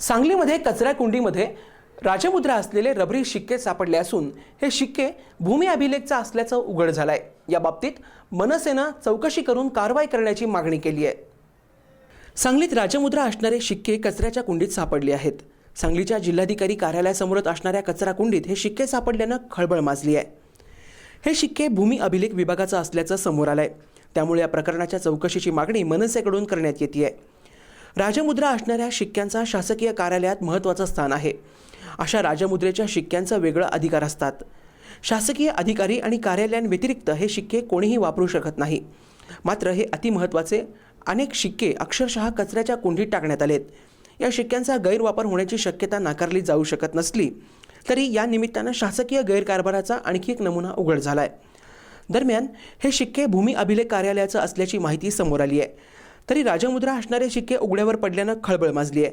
सांगलीमध्ये कचराकुंडीमध्ये राजमुद्रा असलेले रबरी शिक्के सापडले असून हे शिक्के भूमी अभिलेखचा असल्याचं उघड झालं या बाबतीत मनसेनं चौकशी करून कारवाई करण्याची मागणी केली आहे. सांगलीत राजमुद्रा असणारे शिक्के कचऱ्याच्या कुंडीत सापडले आहेत. सांगलीच्या जिल्हाधिकारी कार्यालयासमोरच असणाऱ्या कचरा कुंडीत हे शिक्के सापडल्यानं खळबळ माजली आहे. हे शिक्के भूमी अभिलेख विभागाचं असल्याचं समोर आलं आहे त्यामुळे या प्रकरणाच्या चौकशीची मागणी मनसेकडून करण्यात येते राजमुद्रा असणाऱ्या शिक्क्यांचा शासकीय कार्यालयात महत्त्वाचं स्थान आहे. अशा राजमुद्रेच्या शिक्क्यांचा वेगळं अधिकार असतात. शासकीय अधिकारी आणि कार्यालयांव्यतिरिक्त हे शिक्के कोणीही वापरू शकत नाही. मात्र हे अतिमहत्त्वाचे अनेक शिक्के अक्षरशः कचऱ्याच्या कुंडीत टाकण्यात आलेत. या शिक्क्यांचा गैरवापर होण्याची शक्यता नाकारली जाऊ शकत नसली तरी या निमित्तानं शासकीय गैरकारभाराचा आणखी एक नमुना उघड झाला आहे दरम्यान हे शिक्के भूमी अभिलेख कार्यालयाचं असल्याची माहिती समोर आली आहे. तरी राजमुद्रा असणारे शिक्के उघड्यावर पडल्यानं खळबळ माजली आहे.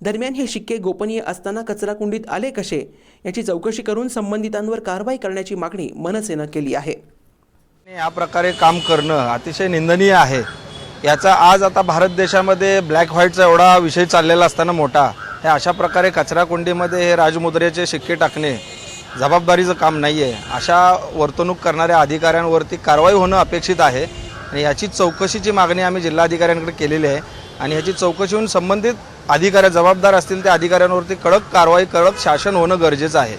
दरम्यान हे शिक्के गोपनीय असताना कचराकुंडीत आले कसे याची चौकशी करून संबंधितांवर कारवाई करण्याची मागणी मनसेनं केली आहे. या प्रकारे काम करणं अतिशय निंदनीय आहे. याचा आज आता भारत देशामध्ये ब्लॅक व्हाईटचा एवढा विषय चाललेला असताना मोठा हे अशा प्रकारे कचराकुंडीमध्ये हे राजमुद्रेचे शिक्के टाकणे जबाबदारीचं काम नाही आहे अशा वर्तणूक करणाऱ्या अधिकाऱ्यांवरती कारवाई होणं अपेक्षित आहे. आणि याची चौकशीची मागणी आम्ही जिल्हाधिकाऱ्यांकडे केलेली आहे आणि याची चौकशी होऊन संबंधित अधिकाऱ्या जबाबदार असतील त्या अधिकाऱ्यांवरती कडक कारवाई कडक शासन होणं गरजेचं आहे.